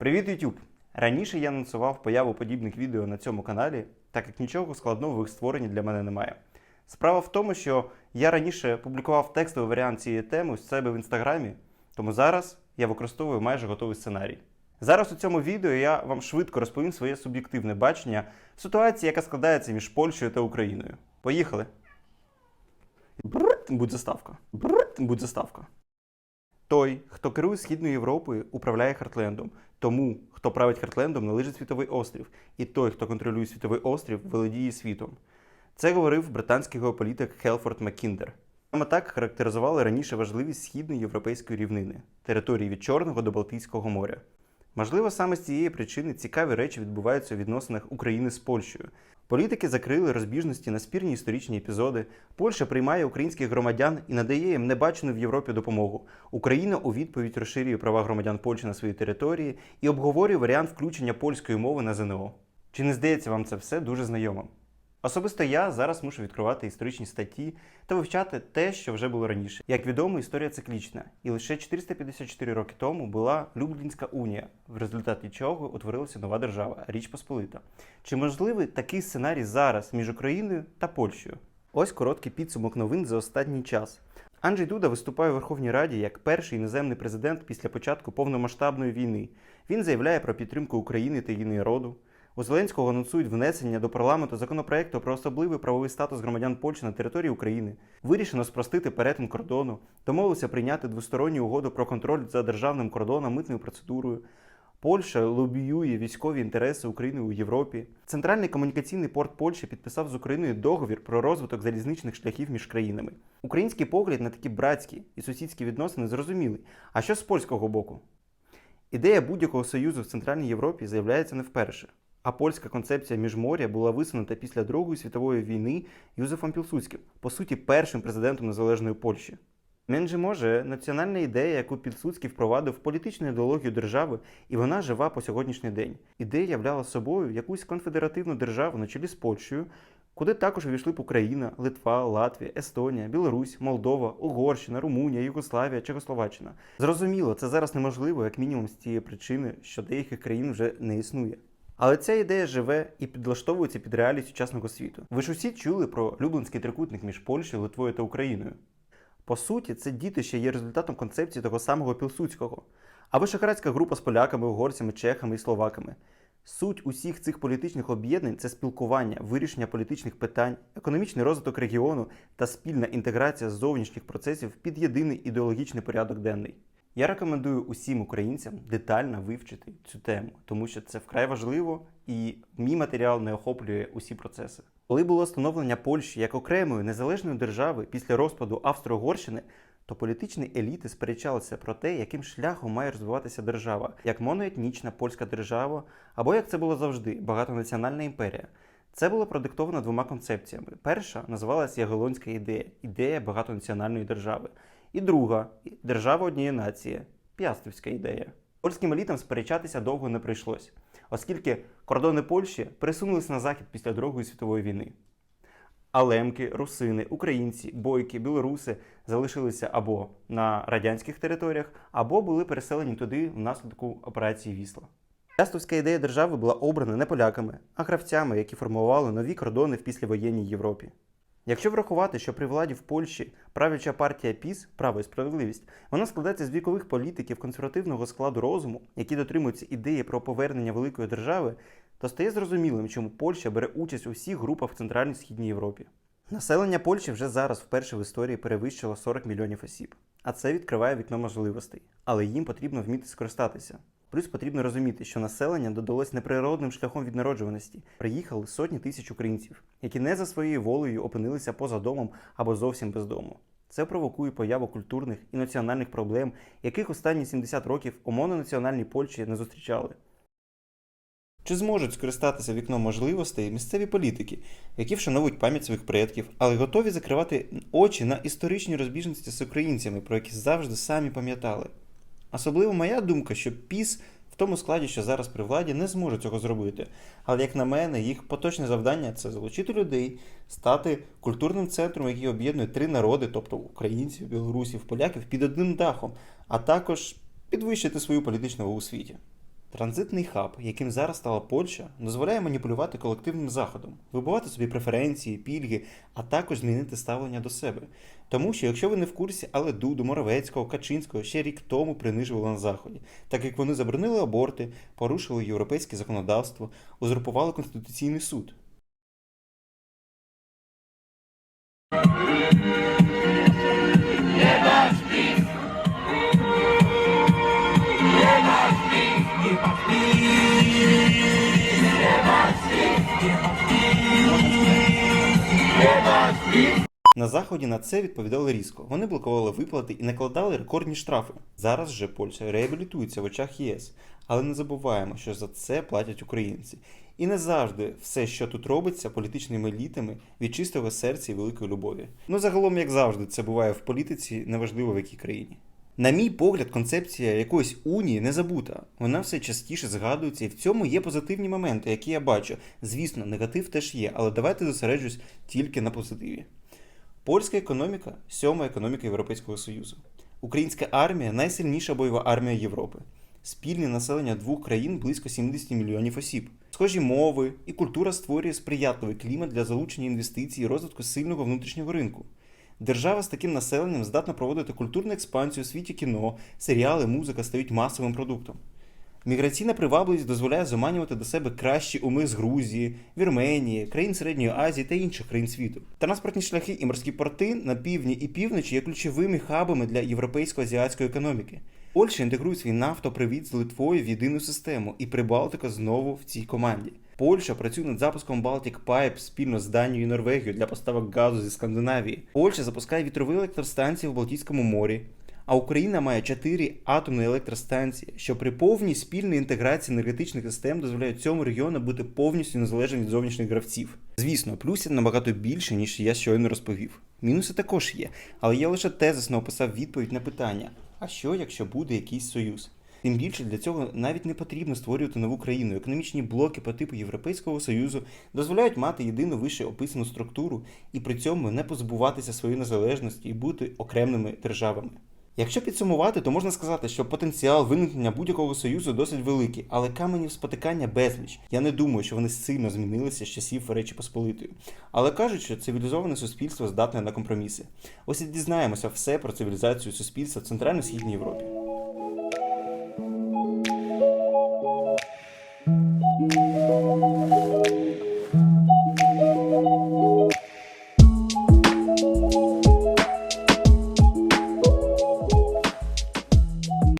Привіт, YouTube! Раніше я анонсував появу подібних відео на цьому каналі, так як нічого складного в їх створенні для мене немає. Справа в тому, що я раніше публікував текстовий варіант цієї теми у себе в інстаграмі, тому зараз я використовую майже готовий сценарій. Зараз у цьому відео я вам швидко розповім своє суб'єктивне бачення ситуації, яка складається між Польщею та Україною. Поїхали! Брррт, будь заставка. Брррт, будь заставка. Той, хто керує Східною Європою, управляє Хартлендом. Тому, хто править Хартлендом, належить світовий острів. І той, хто контролює світовий острів, володіє світом. Це говорив британський геополітик Хелфорд Маккіндер. Саме так характеризували раніше важливість східної європейської рівнини території від Чорного до Балтійського моря. Можливо, саме з цієї причини цікаві речі відбуваються у відносинах України з Польщею. Політики закрили розбіжності на спірні історичні епізоди. Польща приймає українських громадян і надає їм небачену в Європі допомогу. Україна у відповідь розширює права громадян Польщі на своїй території і обговорює варіант включення польської мови на ЗНО. Чи не здається вам це все дуже знайомим? Особисто я зараз мушу відкривати історичні статті та вивчати те, що вже було раніше. Як відомо, історія циклічна, і лише 454 роки тому була Люблінська унія, в результаті чого утворилася нова держава Річ Посполита. Чи можливий такий сценарій зараз між Україною та Польщею? Ось короткий підсумок новин за останній час. Анджей Дуда виступає у Верховній Раді як перший іноземний президент після початку повномасштабної війни. Він заявляє про підтримку України та її народу. У Зеленського анонсують внесення до парламенту законопроекту про особливий правовий статус громадян Польщі на території України. Вирішено спростити перетин кордону, домовилися прийняти двосторонню угоду про контроль за державним кордоном митною процедурою. Польща лобіює військові інтереси України у Європі. Центральний комунікаційний порт Польщі підписав з Україною договір про розвиток залізничних шляхів між країнами. Український погляд на такі братські і сусідські відносини зрозумілий. А що з польського боку? Ідея будь-якого союзу в Центральній Європі з'являється не вперше. А польська концепція міжморя була висунута після Другої світової війни Юзефом Пілсудським, по суті, першим президентом незалежної Польщі. Менше може національна ідея, яку Пілсудський впровадив в політичну ідеологію держави, і вона жива по сьогоднішній день. Ідея являла собою якусь конфедеративну державу на чолі з Польщею, куди також увійшли б Україна, Литва, Латвія, Естонія, Білорусь, Молдова, Угорщина, Румунія, Югославія, Чехословаччина. Зрозуміло, це зараз неможливо, як мінімум з тієї причини, що деяких країн вже не існує. Але ця ідея живе і підлаштовується під реалії сучасного світу. Ви ж усі чули про Люблинський трикутник між Польщею, Литвою та Україною. По суті, це дітище є результатом концепції того самого Пілсудського, а вишеградська група з поляками, угорцями, чехами і словаками. Суть усіх цих політичних об'єднань це спілкування, вирішення політичних питань, економічний розвиток регіону та спільна інтеграція зовнішніх процесів під єдиний ідеологічний порядок денний. Я рекомендую усім українцям детально вивчити цю тему, тому що це вкрай важливо і мій матеріал не охоплює усі процеси. Коли було становлення Польщі як окремої незалежної держави після розпаду Австро-Угорщини, то політичні еліти сперечалися про те, яким шляхом має розвиватися держава, як моноетнічна польська держава, або як це було завжди, багатонаціональна імперія. Це було продиктовано двома концепціями. Перша називалася Ягелонська ідея ідея багатонаціональної держави. І друга держава однієї нації Піастрівська ідея. Польським елітам сперечатися довго не прийшлось, оскільки кордони Польщі пересунулися на захід після Другої світової війни. А лемки, русини, українці, бойки, білоруси залишилися або на радянських територіях, або були переселені туди внаслідок операції Вісла. Піастовська ідея держави була обрана не поляками, а гравцями, які формували нові кордони в післявоєнній Європі. Якщо врахувати, що при владі в Польщі правляча партія ПІС право і справедливість, вона складається з вікових політиків консервативного складу розуму, які дотримуються ідеї про повернення великої держави, то стає зрозумілим, чому Польща бере участь у всіх групах в Центральній Східній Європі. Населення Польщі вже зараз вперше в історії перевищило 40 мільйонів осіб, а це відкриває вікно можливостей, але їм потрібно вміти скористатися. Плюс потрібно розуміти, що населення додалось неприродним шляхом від народжуваності. Приїхали сотні тисяч українців, які не за своєю волею опинилися поза домом або зовсім без дому. Це провокує появу культурних і національних проблем, яких останні 70 років у мононаціональній Польщі не зустрічали. Чи зможуть скористатися вікном можливостей місцеві політики, які вшановують пам'ять своїх предків, але готові закривати очі на історичні розбіжності з українцями, про які завжди самі пам'ятали? Особливо моя думка, що ПІС в тому складі, що зараз при владі, не зможе цього зробити. Але, як на мене, їх поточне завдання це залучити людей, стати культурним центром, який об'єднує три народи, тобто українців, білорусів, поляків, під одним дахом, а також підвищити свою політичну у світі. Транзитний хаб, яким зараз стала Польща, дозволяє маніпулювати колективним заходом, вибивати собі преференції, пільги, а також змінити ставлення до себе. Тому що, якщо ви не в курсі, але Дуду, Моровецького, Качинського ще рік тому принижували на заході, так як вони заборонили аборти, порушили європейське законодавство, узурпували конституційний суд. На заході на це відповідали різко. Вони блокували виплати і накладали рекордні штрафи. Зараз же Польща реабілітується в очах ЄС, але не забуваємо, що за це платять українці. І не завжди все, що тут робиться політичними елітами від чистого серця і великої любові. Ну загалом, як завжди, це буває в політиці, неважливо в якій країні. На мій погляд, концепція якоїсь унії не забута. Вона все частіше згадується, і в цьому є позитивні моменти, які я бачу. Звісно, негатив теж є, але давайте зосереджусь тільки на позитиві. Польська економіка сьома економіка Європейського Союзу. Українська армія найсильніша бойова армія Європи. Спільне населення двох країн близько 70 мільйонів осіб. Схожі мови і культура створює сприятливий клімат для залучення інвестицій і розвитку сильного внутрішнього ринку. Держава з таким населенням здатна проводити культурну експансію у світі кіно, серіали, музика стають масовим продуктом. Міграційна привабливість дозволяє заманювати до себе кращі уми з Грузії, Вірменії, країн Середньої Азії та інших країн світу. Транспортні шляхи і морські порти на півдні і півночі є ключовими хабами для європейсько-азіатської економіки. Польща інтегрує свій нафтопривід з Литвою в єдину систему, і Прибалтика знову в цій команді. Польща працює над запуском Baltic Pipe спільно з Данією і Норвегією для поставок газу зі Скандинавії. Польща запускає вітрові електростанції в Балтійському морі. А Україна має чотири атомні електростанції, що при повній спільній інтеграції енергетичних систем дозволяють цьому регіону бути повністю незалежним від зовнішніх гравців. Звісно, плюсів набагато більше, ніж я щойно розповів. Мінуси також є, але я лише тезисно описав відповідь на питання: а що, якщо буде якийсь союз? Тим більше для цього навіть не потрібно створювати нову країну. Економічні блоки по типу Європейського Союзу дозволяють мати єдину вище описану структуру і при цьому не позбуватися своєї незалежності і бути окремими державами. Якщо підсумувати, то можна сказати, що потенціал виникнення будь-якого союзу досить великий, але каменів спотикання безліч. Я не думаю, що вони сильно змінилися з часів Речі Посполитої. Але кажуть, що цивілізоване суспільство здатне на компроміси. Ось і дізнаємося все про цивілізацію суспільства в Центрально-Східній Європі.